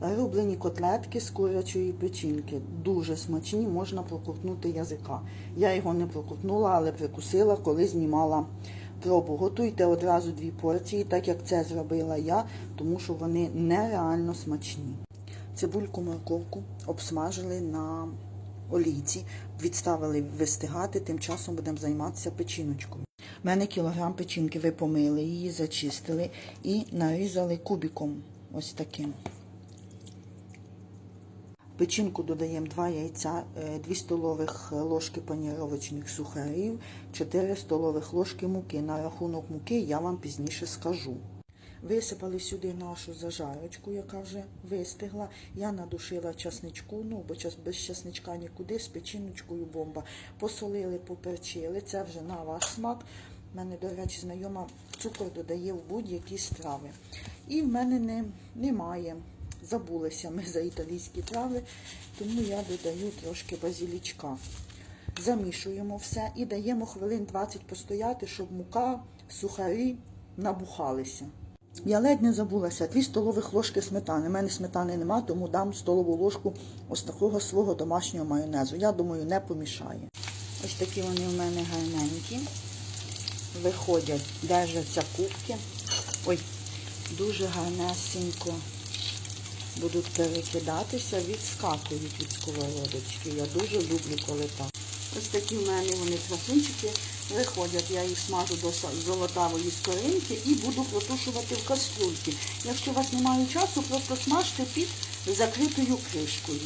Рублені котлетки з курячої печінки. Дуже смачні, можна проковтнути язика. Я його не проковтнула, але прикусила, коли знімала пробу. Готуйте одразу дві порції, так як це зробила я, тому що вони нереально смачні. Цибульку морковку обсмажили на олійці, відставили вистигати, тим часом будемо займатися печіночкою. У мене кілограм печінки, ви помили її, зачистили і нарізали кубиком ось таким. Печінку додаємо 2 яйця, 2 столових ложки паніровочних сухарів, 4 столових ложки муки. На рахунок муки я вам пізніше скажу. Висипали сюди нашу зажарочку, яка вже вистигла. Я надушила часничку, ну бо без часничка нікуди, з печіночкою бомба. Посолили, поперчили. Це вже на ваш смак. У мене, до речі, знайома цукор додає в будь-які страви. І в мене не, немає. Забулися ми за італійські трави, тому я додаю трошки базілічка. Замішуємо все і даємо хвилин 20 постояти, щоб мука, сухарі набухалися. Я ледь не забулася, 2 столових ложки сметани. У мене сметани нема, тому дам столову ложку ось такого свого домашнього майонезу. Я думаю, не помішає. Ось такі вони в мене гарненькі. Виходять, держаться кубки. Ой, дуже гарнесенько будуть перекидатися, відскакують від сковородочки. Я дуже люблю, коли так. Ось такі в мене вони красунчики виходять. Я їх смажу до золотавої скоринки і буду протушувати в каструльці. Якщо у вас немає часу, просто смажте під закритою кришкою.